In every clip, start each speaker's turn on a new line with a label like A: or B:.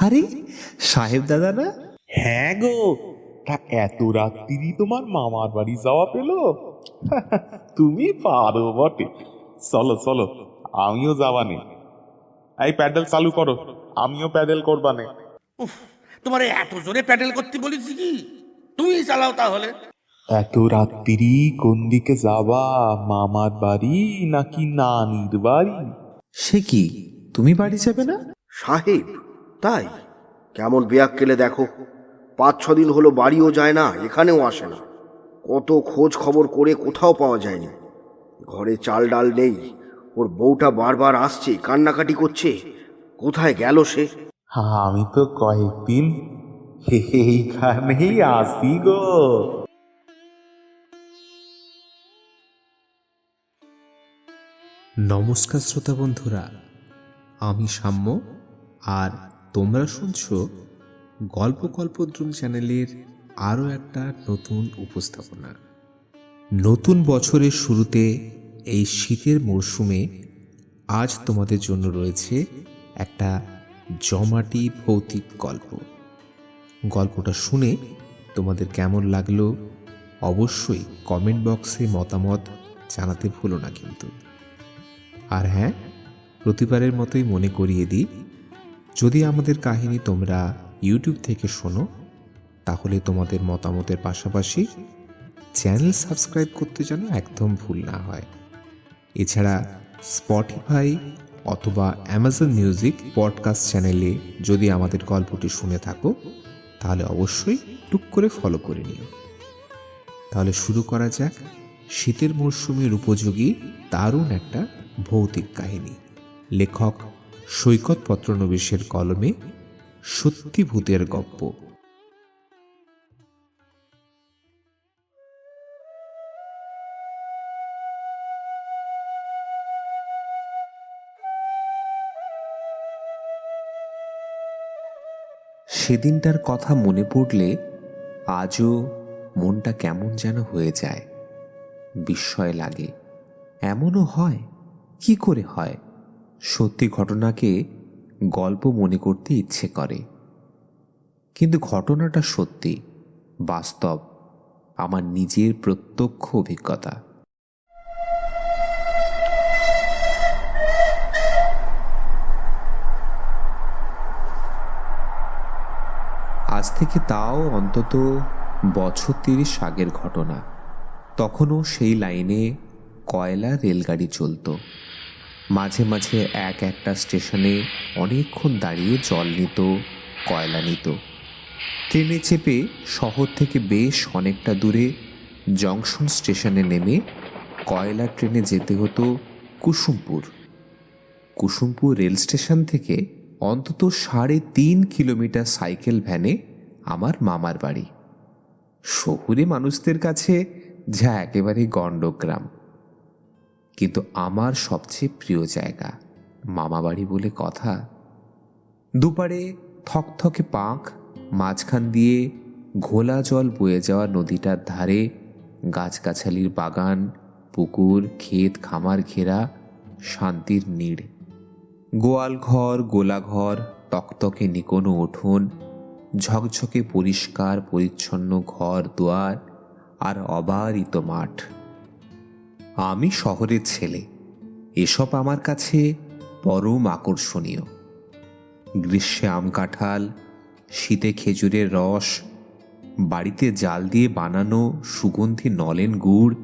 A: আরে সাহেব দাদা না
B: হ্যাঁ গো তা এত রাত্রি তোমার মামার বাড়ি যাওয়া পেল। তুমি পারো বটে। চলো চলো আমিও যাবানে এই প্যাডেল চালু করো আমিও প্যাডেল করবানে।
C: উফ তোমার এত জোরে প্যাডেল করতে বলেছি কি? তুমি চালাও তাহলে।
B: এত রাত্রি কোন দিকে যাবা মামার বাড়ি নাকি নানির বাড়ি?
A: সে কি তুমি বাড়ি যাবে না?
D: সাহেব তাই? কেমন কেলে দেখো, পাঁচ ছ দিন হলো বাড়িও যায় না, এখানেও আসে না। কত খোঁজ খবর করে কোথাও পাওয়া যায়নি। ঘরে চাল ডাল নেই, ওর বউটা বারবার আসছে, কান্নাকাটি করছে। কোথায় গেল সে?
B: আমি তো কয়েকদিন এইখানেই আসি গো।
A: নমস্কার শ্রোতা বন্ধুরা, আমি সাম্য আর তোমরা শুনছো গল্প কল্পদ্রুম চ্যানেলের আরও একটা নতুন উপস্থাপনা। নতুন বছরের শুরুতে এই শীতের মরশুমে আজ তোমাদের জন্য রয়েছে একটা জমাটি ভৌতিক গল্প। গল্পটা শুনে তোমাদের কেমন লাগল অবশ্যই কমেন্ট বক্সে মতামত জানাতে ভুলো না কিন্তু। আর হ্যাঁ প্রতিবারের মতোই মনে করিয়ে দিই যদি আমাদের কাহিনী তোমরা ইউটিউব থেকে শোনো, তাহলে তোমাদের মতামতের পাশাপাশি চ্যানেল সাবস্ক্রাইব করতে যেন একদম ভুল না হয়। এছাড়া স্পটিফাই অথবা অ্যামাজন মিউজিক পডকাস্ট চ্যানেলে যদি আমাদের গল্পটি শুনে থাকো, তাহলে অবশ্যই টুক করে ফলো করে নিও। তাহলে শুরু করা যাক শীতের মরশুমের উপযোগী দারুণ একটা ভৌতিক কাহিনী। লেখক সৈকত পত্রনবিশের কলমে সত্যি ভূতের গপ্প। সেদিনটার কথা মনে পড়লে আজও মনটা কেমন যেন হয়ে যায়। বিস্ময় লাগে, এমনও হয়? কি করে হয়? সত্যি ঘটনাকে গল্প মনে করতে ইচ্ছে করে। কিন্তু ঘটনাটা সত্যি, বাস্তব, আমার নিজের প্রত্যক্ষ অভিজ্ঞতা। আজ থেকে তাও অন্তত বছর তিরিশ আগের ঘটনা। তখনও সেই লাইনে কয়লা রেলগাড়ি চলতো। মাঝে মাঝে এক একটা স্টেশনে অনেকক্ষণ দাঁড়িয়ে জল নিত, কয়লা নিত। ট্রেনে চেপে শহর থেকে বেশ অনেকটা দূরে জংশন স্টেশনে নেমে কয়লা ট্রেনে যেতে হতো কুসুমপুর। কুসুমপুর রেল স্টেশন থেকে অন্তত সাড়ে তিন কিলোমিটার সাইকেল ভ্যানে আমার মামার বাড়ি। শহুরে মানুষদের কাছে যা একেবারে গণ্ডগ্রাম কিন্তু আমার সবচেয়ে প্রিয় জায়গা মামাবাড়ি বলে কথা। দুপারে থকথকে পাঁক, মাঝখান দিয়ে ঘোলা জল বয়ে যাওয়া নদীটার ধারে গাছগাছালির বাগান, পুকুর, ক্ষেত, খামার ঘেরা শান্তির নীড়। গোয়াল ঘর, গোলাঘর, তকতকে নিকোনো উঠোন, ঝকঝকে পরিষ্কার, পরিচ্ছন্ন ঘর, দুয়ার আর অবারিত মাঠ। আমি শহরের ছেলে। এসব আমার কাছে পরম আকর্ষণীয়। গ্রীষ্মে আম কাঁঠাল, শীতে খেজুরের রস, বাড়িতে জাল দিয়ে বানানো সুগন্ধি নলেন গুড়,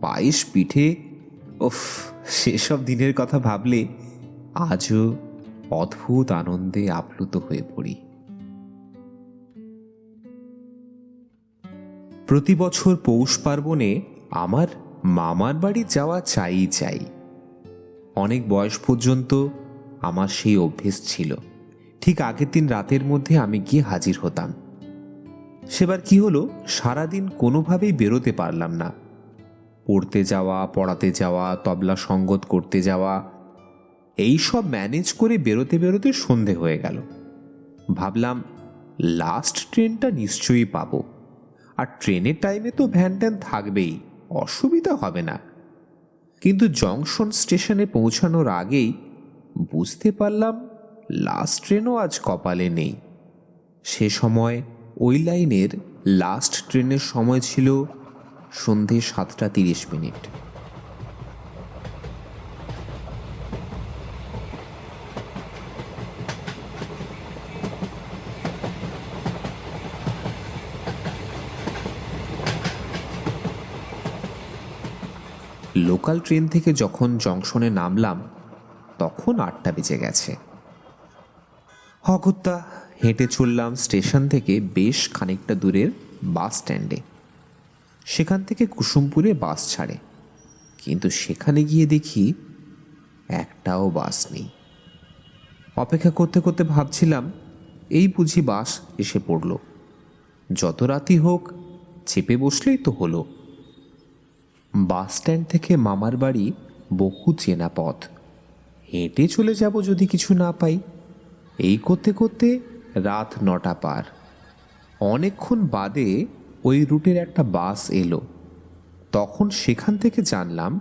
A: পায়েস পিঠে ওফ সেসব দিনের কথা ভাবলে আজও অদ্ভুত আনন্দে আপ্লুত হয়ে পড়ি। প্রতি বছর পৌষ পার্বণে আমার মামার বাড়ি যাওয়া চাই চাই। অনেক বয়স পর্যন্ত আমার সেই অভ্যেস ছিল। ঠিক আগের দিন রাতের মধ্যে আমি গিয়ে হাজির হতাম। সেবার কি হলো? সারাদিন কোনোভাবেই বেরোতে পারলাম না। পড়তে যাওয়া, পড়াতে যাওয়া, তবলা সঙ্গত করতে যাওয়া, এই সব ম্যানেজ করে বেরোতে বেরোতে সন্ধে হয়ে গেল। ভাবলাম, লাস্ট ট্রেনটা নিশ্চয়ই পাবো। আর ট্রেনের টাইমে তো ভ্যান ট্যান থাকবেই। অসুবিধা হবে না। কিন্তু জংশন স্টেশনে পৌঁছানোর আগেই বুঝতে পারলাম লাস্ট ট্রেনও আজ কপালে নেই। সে সময় ওই লাইনের লাস্ট ট্রেনের সময় ছিল সন্ধে সাতটা তিরিশ মিনিট। লোকাল ট্রেন থেকে যখন জংশনে নামলাম, তখন আটটা বেজে গেছে। হগত্যা হেঁটে চললাম স্টেশন থেকে বেশ খানিকটা দূরের বাস স্ট্যান্ডে। সেখান থেকে কুসুমপুরে বাস ছাড়ে। কিন্তু সেখানে গিয়ে দেখি একটাও বাস নেই। অপেক্ষা করতে করতে ভাবছিলাম, এই বুঝি বাস এসে পড়ল। যত রাতি হোক, চেপে বসলেই তো হলো। বাস স্ট্যান্ড থেকে মামার বাড়ি বহু চেনা পথ। হেঁটে চলে যাব যদি কিছু না পাই। এই করতে করতে রাত নটা পার। অনেকক্ষণ বাদে ওই রুটের একটা বাস এলো। তখন সেখান থেকে জানলাম,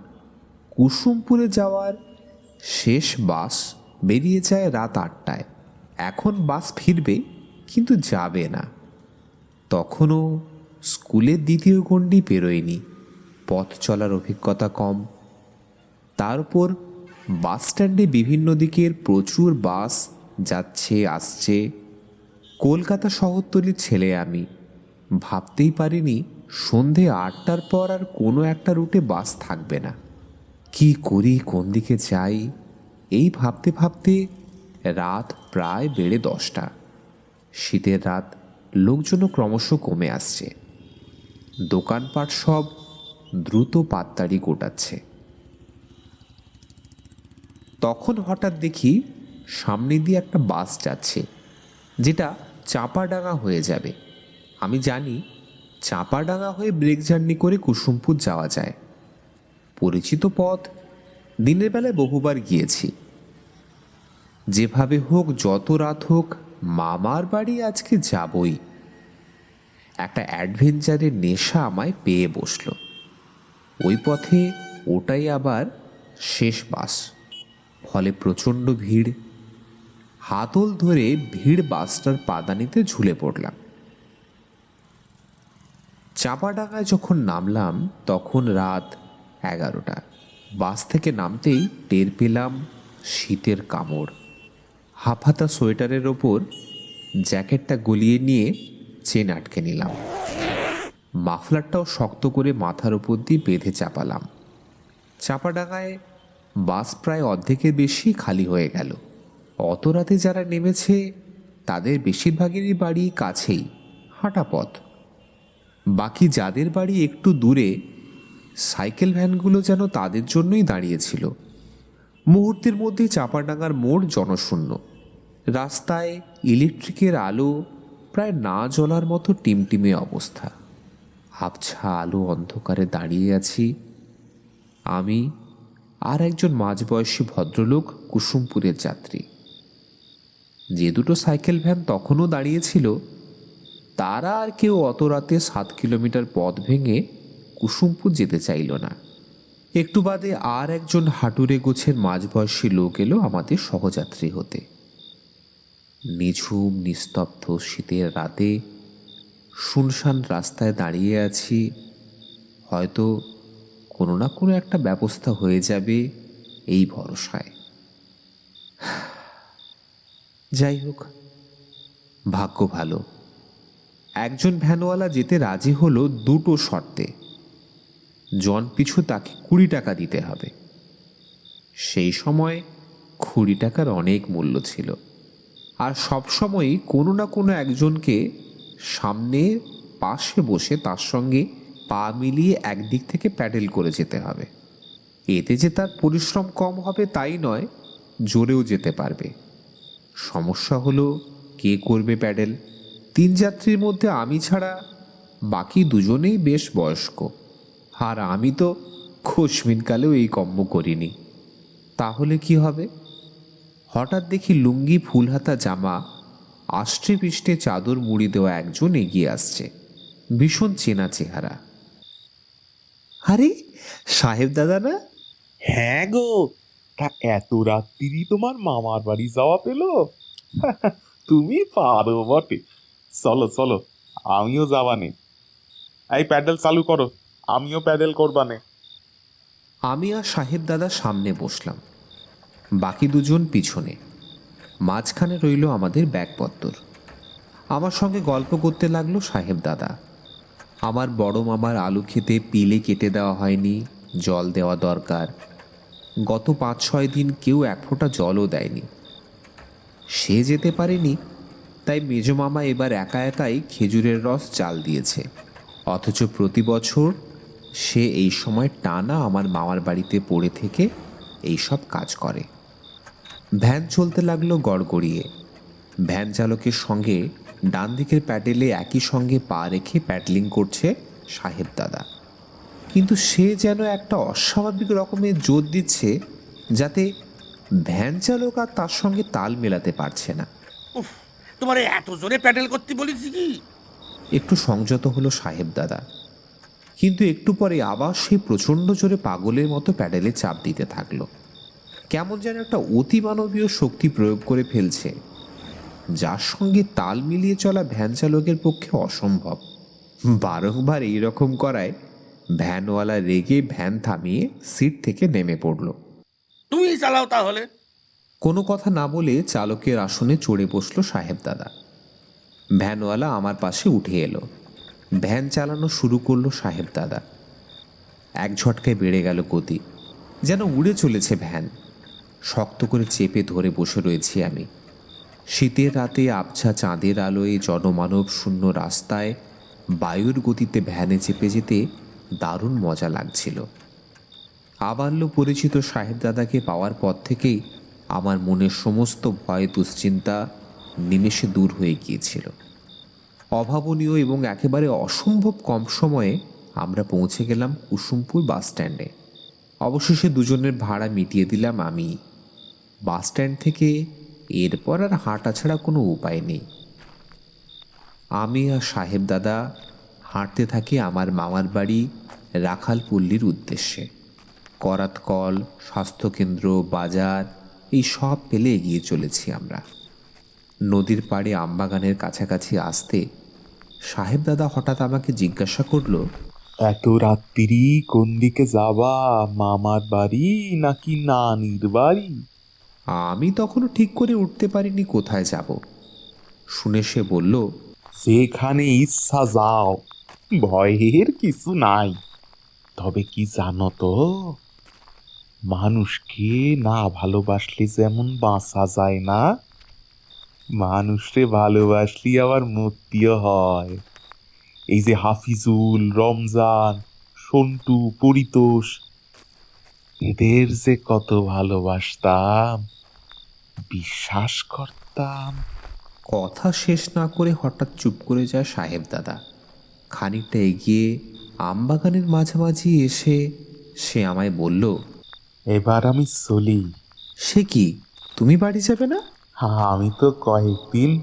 A: কুসুমপুরে যাওয়ার শেষ বাস বেরিয়ে যায় রাত আটটায়। এখন বাস ফিরবে, কিন্তু যাবে না। তখনও স্কুলের দ্বিতীয় গণ্ডি পেরোয়নি। পথ চলার অভিজ্ঞতা কম। তার উপর বাস স্ট্যান্ডে বিভিন্ন দিকের প্রচুর বাস যাচ্ছে, আসছে। কলকাতা শহরতলির ছেলে আমি। ভাবতেই পারিনি সন্ধে আটটার পর আর কোনো একটা রুটে বাস থাকবে না। কি করি, কোন দিকে যাই? এই ভাবতে ভাবতে রাত প্রায় বেড়ে দশটা। শীতের রাত, লোকজনও ক্রমশ কমে আসছে। দোকানপাট সব দ্রুত পাত্তাড়ি গোটাচ্ছে। তখন হঠাৎ দেখি সামনে দিয়ে একটা বাস যাচ্ছে, যেটা চাপাডাঙ্গা হয়ে যাবে। আমি জানি চাপাডাঙ্গা হয়ে ব্রেক জার্নি করে কুসুমপুর যাওয়া যায়। পরিচিত পথ, দিনের বেলায় বহুবার গিয়েছি। যেভাবে হোক, যত রাত হোক, মামার বাড়ি আজকে যাবই। একটা অ্যাডভেঞ্চারের নেশা আমায় পেয়ে বসল। ওই পথে ওটাই আবার শেষ বাস। ফলে প্রচণ্ড ভিড়। হাতল ধরে ভিড় বাসটার পাদানিতে ঝুলে পড়লাম। চাপাডাঙ্গায় যখন নামলাম, তখন রাত এগারোটা। বাস থেকে নামতেই টের পেলাম শীতের কামড়। হাফহাতা সোয়েটারের ওপর জ্যাকেটটা গলিয়ে নিয়ে চেন আটকে নিলাম। মাফলারটাও শক্ত করে মাথার উপর দিয়ে বেঁধে চাপালাম। চাপাডাঙ্গায় বাস প্রায় অর্ধেকের বেশি খালি হয়ে গেল। অত রাতে যারা নেমেছে, তাদের বেশিরভাগেরই বাড়ি কাছেই, হাঁটা পথ। বাকি যাদের বাড়ি একটু দূরে, সাইকেল ভ্যানগুলো যেন তাদের জন্যই দাঁড়িয়েছিল মুহূর্তের মধ্যে চাপাডাঙ্গার মোড় জনশূন্য। রাস্তায় ইলেকট্রিকের আলো প্রায় না জ্বলার মতো টিমটিমে অবস্থা। আবছা আলো অন্ধকারে দাঁড়িয়ে আছি। আমি আর একজন মাঝবয়সী ভদ্রলোক কুসুমপুরের যাত্রী। যে দুটো সাইকেল ভ্যান তখনও দাঁড়িয়েছিল তারা আর কেউ অত রাতে সাত কিলোমিটার পথ ভেঙে কুসুমপুর যেতে চাইল না। একটু বাদে আর একজন হাঁটুরে গোছের মাঝবয়সী লোক এলো আমাদের সহযাত্রী হতে। নিঝুম, নিস্তব্ধ শীতের রাতে শুনশান রাস্তায় দাঁড়িয়ে আছি। হয়তো কোনো না কোনো একটা ব্যবস্থা হয়ে যাবে এই ভরসায়। যাই হোক, ভাগ্য ভালো। একজন ভ্যানওয়ালা যেতে রাজি হলো দুটো শর্তে। জন পিছু তাকে কুড়ি টাকা দিতে হবে। সেই সময় কুড়ি টাকার অনেক মূল্য ছিল। আর সবসময়ই কোনো না কোনো একজনকে সামনে, পাশে বসে তার সঙ্গে পা মিলিয়ে একদিক থেকে প্যাডেল করে যেতে হবে। এতে যে তার পরিশ্রম কম হবে তাই নয়, জোরেও যেতে পারবে। সমস্যা হলো, কে করবে প্যাডেল? তিন যাত্রীর মধ্যে আমি ছাড়া বাকি দুজনেই বেশ বয়স্ক। আর আমি তো খোশমিনকালেও এই কম্ম করিনি। তাহলে কি হবে? হঠাৎ দেখি লুঙ্গি, ফুলহাতা জামা আষ্টে পৃষ্ঠে চাদর মুড়ি দেওয়া একজন এগিয়ে আসছে। ভীষণ চেনা চেহারা। আরে সাহেব দাদা না?
B: হ্যাঁ গো তা এত রাত্রি তোমার মামার বাড়ি যাওয়া পেল। তুমি পারো বটে। চলো চলো আমিও যাবানে। এই প্যাডেল চালু করো আমিও প্যাডেল করবানে।
A: আমি আর সাহেব দাদা সামনে বসলাম। বাকি দুজন পিছনে। মাঝখানে রইল আমাদের ব্যাগপত্তর। আমার সঙ্গে গল্প করতে লাগল সাহেব দাদা। আমার বড় মামার আলু খেতে পিলে কেটে দেওয়া হয়নি, জল দেওয়া দরকার। গত পাঁচ ছয় দিন কেউ এক ফোঁটা জলও দেয়নি। সে যেতে পারেনি, তাই মেজ মামা এবার একা একাই খেজুরের রস চাল দিয়েছে। অথচ প্রতি বছর সে এই সময় টানা আমার মামার বাড়িতে পড়ে থেকে এইসব কাজ করে। ভ্যান চলতে লাগল গড়গড়িয়ে। ভ্যান চালকের সঙ্গে ডান দিকের প্যাডেলে একই সঙ্গে পা রেখে প্যাডলিং করছে সাহেব দাদা। কিন্তু সে যেন একটা অস্বাভাবিক রকমের জোর দিচ্ছে যাতে ভ্যান চালক আর তার সঙ্গে তাল মেলাতে পারছে না।
C: উফ তোমার এত জোরে প্যাডেল করতে বলেছি কি?
A: একটু সংযত হলো সাহেব দাদা। কিন্তু একটু পরে আবার সেই প্রচণ্ড জোরে পাগলের মতো প্যাডেলে চাপ দিতে থাকল। কেমন যেন একটা অতিমানবীয় শক্তি প্রয়োগ করে ফেলছে যার সঙ্গে তাল মিলিয়ে চলা ভ্যান চালকের পক্ষে অসম্ভব। বারংবার এইরকম করায় ভ্যানওয়ালা রেগে ভ্যান থামিয়ে সিট থেকে নেমে পড়ল।
C: তুমি চালাও তাহলে।
A: কোনো কথা না বলে চালকের আসনে চড়ে বসল সাহেব দাদা। ভ্যানওয়ালা আমার পাশে উঠে এলো। ভ্যান চালানো শুরু করল সাহেব দাদা। এক ঝটকায় বেড়ে গেল গতি। যেন উড়ে চলেছে ভ্যান। শক্ত করে চেপে ধরে বসে রয়েছি আমি। শীতের রাতে আবছা চাঁদের আলোয় জনমানব শূন্য রাস্তায় বায়ুর গতিতে ভ্যানে চেপে যেতে দারুণ মজা লাগছিল। আবাল্য পরিচিত সাহেব দাদাকে পাওয়ার পর থেকেই আমার মনের সমস্ত ভয়, দুশ্চিন্তা নিমেষে দূর হয়ে গিয়েছিল। অভাবনীয় এবং একেবারে অসম্ভব কম সময়ে আমরা পৌঁছে গেলাম কুসুমপুর বাস স্ট্যান্ডে অবশেষে দুজনের ভাড়া মিটিয়ে দিলাম আমি। বাস স্ট্যান্ড থেকে এরপর আর হাঁটা ছাড়া কোনো উপায় নেই। আমি আর সাহেব দাদা হাঁটতে থাকি আমার মামার বাড়ি রাখালপল্লির উদ্দেশ্যে। করাতকল স্বাস্থ্যকেন্দ্র, বাজার, এই সব পেলে এগিয়ে চলেছি আমরা। নদীর পাড়ে আমবাগানের কাছাকাছি আসতে সাহেব দাদা হঠাৎ আমাকে জিজ্ঞাসা করল,
B: এত রাত্রি কোন দিকে যাবা? মামার বাড়ি নাকি নানির বাড়ি?
A: আমি তখনও ঠিক করে উঠতে পারিনি কোথায় যাব। শুনে সে বলল
B: যেখানে ইচ্ছা যাও, ভয়ের কিছু নাই। তবে কি জানো তো, মানুষকে না ভালোবাসলে যেমন বাঁচা যায় না মানুষকে ভালোবাসলে আবার মুক্তিও হয়। এই যে হাফিজুল, রমজান, সন্টু, পরিতোষ, এদের যে কত ভালোবাসতাম বিশ্বাস করতাম
A: কথা শেষ না করে হঠাৎ চুপ করে যায় সাহেব দাদা। খানিকটা এগিয়ে আমবাগানের মাঝামাঝি এসে সে আমায় বলল
B: এবার আমি চলি।
A: সে কি? তুমি বাড়ি যাবে না?
B: আমি তো কয়েকদিন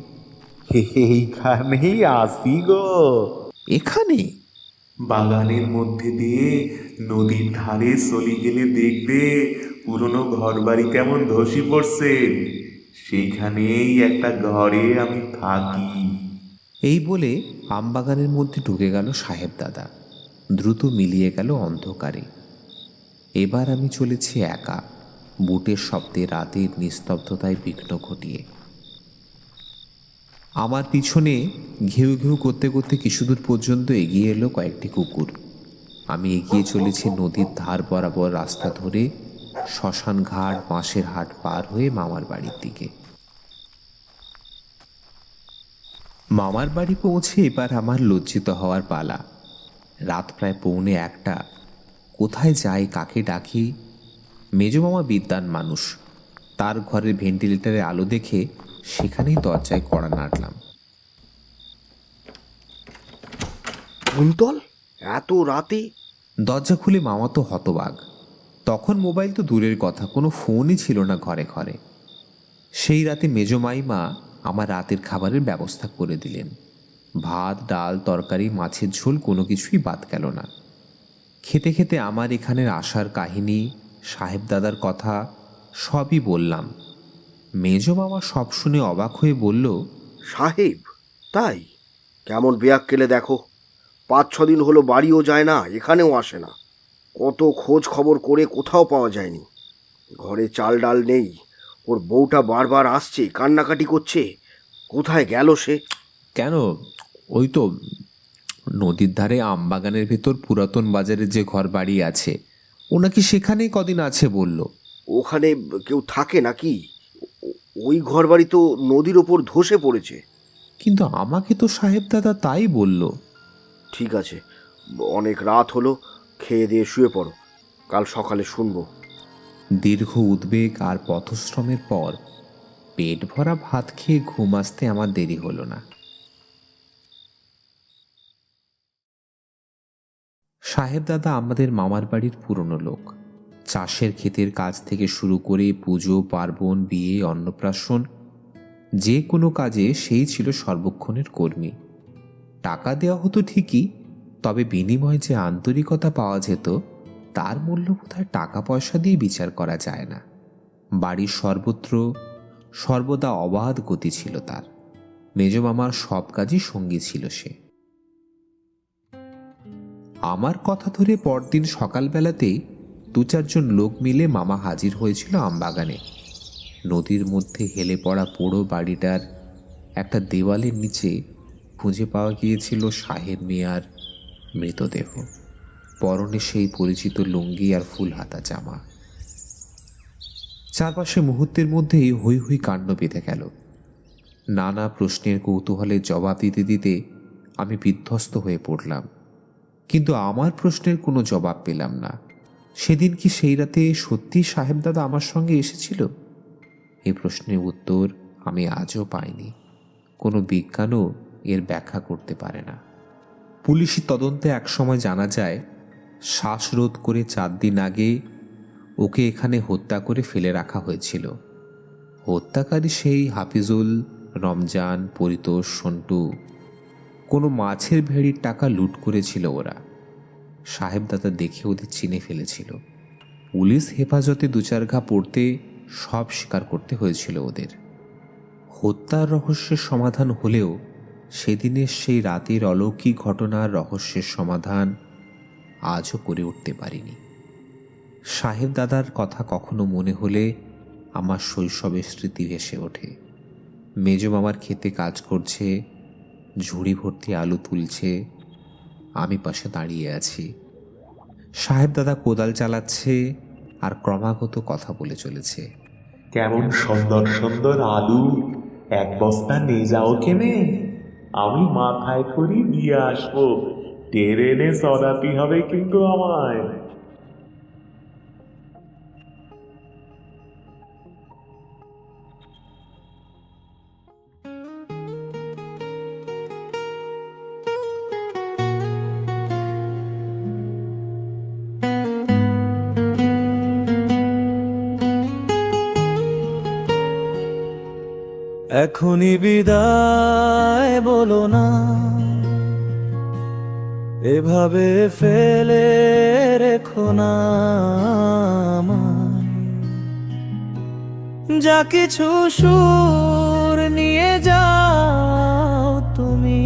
B: এইখানেই আসি গো।
A: এখানে?
B: বাগানের মধ্যে দিয়ে নদীর ধারে চলি গেলে দেখবে পুরনো ঘর বাড়ি কেমন ধসি পড়ছে? সেইখানেই একটা ঘরে আমি থাকি।
A: এই বলে আমবাগানের মধ্যে ঢুকে গেল সাহেব দাদা। দ্রুত মিলিয়ে গেল অন্ধকারে। এবার আমি চলেছি একা। বুটের শব্দে রাতের নিস্তব্ধতায় বিঘ্ন ঘটিয়ে। আমার পিছনে ঘেউ ঘেউ করতে করতে কিছুদূর পর্যন্ত এগিয়ে এলো কয়েকটি কুকুর। আমি এগিয়ে চলেছি নদীর ধার বরাবর রাস্তা ধরে শ্মশান ঘাট বাঁশের হাট পার হয়ে মামার বাড়ির দিকে। মামার বাড়ি পৌঁছে এবার আমার লজ্জিত হওয়ার পালা। রাত প্রায় পৌনে একটা। কোথায় যাই কাকে ডাকি? মেজ মামা বিদ্যান মানুষ। তার ঘরের ভেন্টিলেটারে আলো দেখে সেখানেই দরজায় কড়া নাড়লাম।
D: কুন্তল এত রাতে?
A: দরজা খুলে মামা তো হতবাগ তখন মোবাইল তো দূরের কথা, কোনো ফোনই ছিল না ঘরে ঘরে। সেই রাতে মেজো মাইমা আমার রাতের খাবারের ব্যবস্থা করে দিলেন। ভাত, ডাল, তরকারি, মাছের ঝোল কোনো কিছুই বাদ গেল না। খেতে খেতে আমার এখানের আসার কাহিনী, সাহেব দাদার কথা সবই বললাম। মেজ মামা সব শুনে অবাক হয়ে বলল,
D: সাহেব, তাই? কেমন বেয়াক কেলে দেখো পাঁচ ছ দিন হলো বাড়িও যায় না, এখানেও আসে না। কত খোঁজ খবর করে কোথাও পাওয়া যায়নি। ঘরে চাল ডাল নেই। ওর বউটা বারবার আসছে কান্নাকাটি করছে। কোথায় গেল সে?
A: কেন? ওই তো নদীর ধারে আমবাগানের ভেতর পুরাতন বাজারে যে ঘর বাড়ি আছে ও নাকি সেখানেই কদিন আছে বলল।
D: ওখানে কেউ থাকে নাকি? ওই ঘর বাড়ি তো নদীর ওপর ধসে পড়েছে।
A: কিন্তু আমাকে তো সাহেব দাদা তাই বলল।
D: ঠিক আছে অনেক রাত হলো খেয়ে দিয়ে শুয়ে পড়ো। কাল সকালে শুনব।
A: দীর্ঘ উদ্বেগ আর পথশ্রমের পর পেট ভরা ভাত খেয়ে ঘুম আসতে আমার দেরি হলো না। সাহেব দাদা আমাদের মামার বাড়ির পুরনো লোক। চাষের ক্ষেতের কাজ থেকে শুরু করে পুজো, পার্বণ, বিয়ে, অন্নপ্রাশন, যে কোনো কাজে সেই ছিল সর্বক্ষণের কর্মী। টাকা দেওয়া হতো ঠিকই তবে বিনিময়ে যে আন্তরিকতা পাওয়া যেত, তার মূল্য বোধহয় টাকা পয়সা দিয়ে বিচার করা যায় না। বাড়ির সর্বত্র সর্বদা অবাধ গতি ছিল তার। মেজ মামার সব কাজই সঙ্গী ছিল সে। আমার কথা ধরে পরদিন সকালবেলাতেই দু চারজন লোক মিলে মামা হাজির হয়েছিল আমবাগানে। নদীর মধ্যে হেলে পড়া পোড়ো বাড়িটার একটা দেওয়ালের নিচে খুঁজে পাওয়া গিয়েছিল সাহেব মিয়ার মৃতদেহ। পরনে সেই পরিচিত লুঙ্গি আর ফুল হাতা জামা। চারপাশে মুহূর্তের মধ্যেই হই হই কাণ্ড বেঁধে গেল। নানা প্রশ্নের কৌতূহলে জবাব দিতে দিতে আমি বিধ্বস্ত হয়ে পড়লাম। কিন্তু আমার প্রশ্নের কোনো জবাব পেলাম না। সেদিন কি সেই রাতে সত্যি সাহেবদাদা আমার সঙ্গে এসেছিল? এই প্রশ্নের উত্তর আমি আজও পাইনি। কোনো বিজ্ঞানও এর ব্যাখ্যা করতে পারে না। পুলিশি তদন্তে একসময় জানা যায়, শ্বাসরোধ করে চার দিন আগে ওকে এখানে হত্যা করে ফেলে রাখা হয়েছিল। হত্যাকারী সেই হাফিজুল, রমজান, পরিতোষ, সন্টু, কোনো মাছের ভেড়ির টাকা লুট করেছিল ওরা। সাহেবদাদা দেখে ওদের চিনে ফেলেছিল। পুলিশ হেফাজতে দু চার ঘা পড়তে সব স্বীকার করতে হয়েছিল ওদের। হত্যার রহস্যের সমাধান হলেও সেদিনের সেই রাতের অলৌকিক ঘটনার রহস্যের সমাধান আজও করে উঠতে পারিনি। সাহেব দাদার কথা কখনো মনে হলে আমার শৈশবের স্মৃতি ভেসে ওঠে। মেজ মামার খেতে কাজ করছে, ঝুড়ি ভর্তি আলু তুলছে, আমি পাশে দাঁড়িয়ে আছি। সাহেব দাদা কোদাল চালাচ্ছে আর ক্রমাগত কথা বলে চলেছে।
B: কেমন সুন্দর সুন্দর আলু, এক বস্তা নিয়ে যাও কেনে। আমি মাথায় করি দিয়ে আসব। ট্রেনে সরাতি হবে কিন্তু আমায়।
E: এখনই বিদায় বলো না। এভাবে ফেলে রেখো না। যা কিছু সুর নিয়ে যাও তুমি।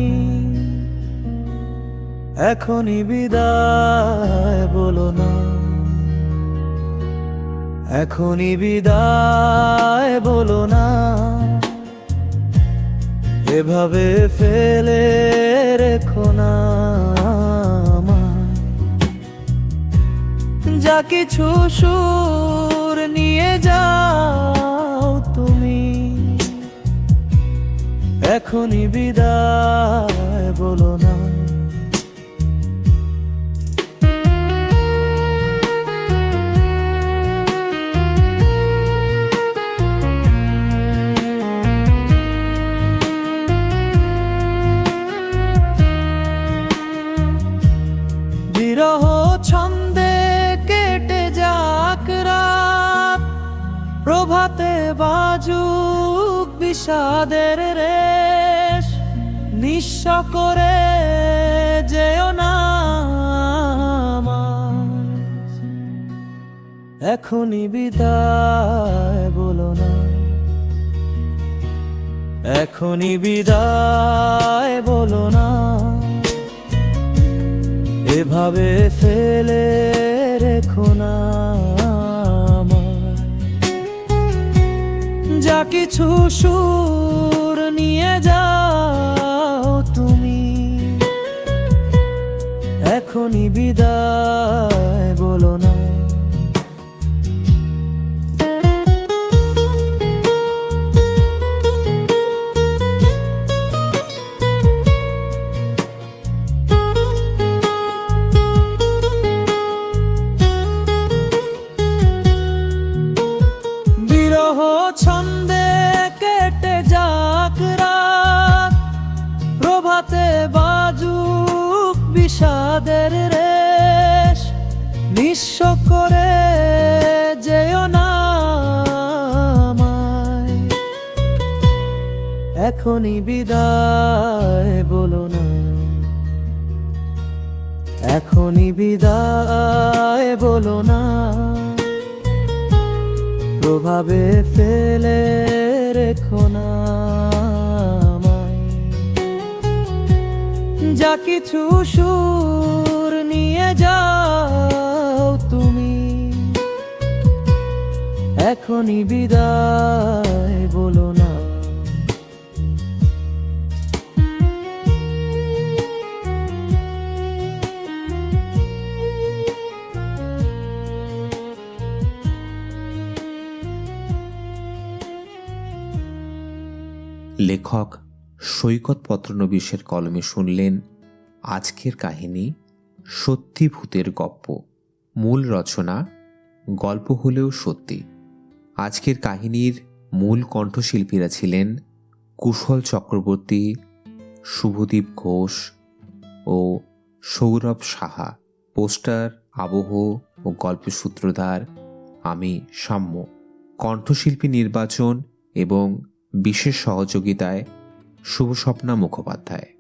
E: এখনই বিদায় বলো না। এখনই বিদায় বলো না। এভাবে ফেলে রেখো না। যা কিছু সুর নিয়ে যাও তুমি এখনই বিদায় বলো না বাজুক বিষাদের রেশ নিঃস করে যেও না এখনই বিদায় বলো না। এখনই বিদায় বলো না। এভাবে ফেলে রেখো না। যা কিছু সুর নিয়ে যাও তুমি। এখনই বিদায়। প্রভাবে ফেলে রেখো না। যা কিছু সুর নিয়ে যাও তুমি এখনই বিদায় বলো না
A: লেখক সৈকত পত্রনবীশের কলমে শুনলেন, আজকের কাহিনী সত্যি ভূতের গপ্প। মূল রচনা গল্প হলেও সত্যি। আজকের কাহিনীর মূল কণ্ঠশিল্পীরা ছিলেন কুশল চক্রবর্তী, শুভদীপ ঘোষ ও সৌরভ সাহা। পোস্টার, আবহ ও গল্পের সূত্রধার আমি সাম্য। কণ্ঠশিল্পী নির্বাচন এবং বিশেষ সহযোগিতায় শুভ স্বপ্না মুখোপাধ্যায়।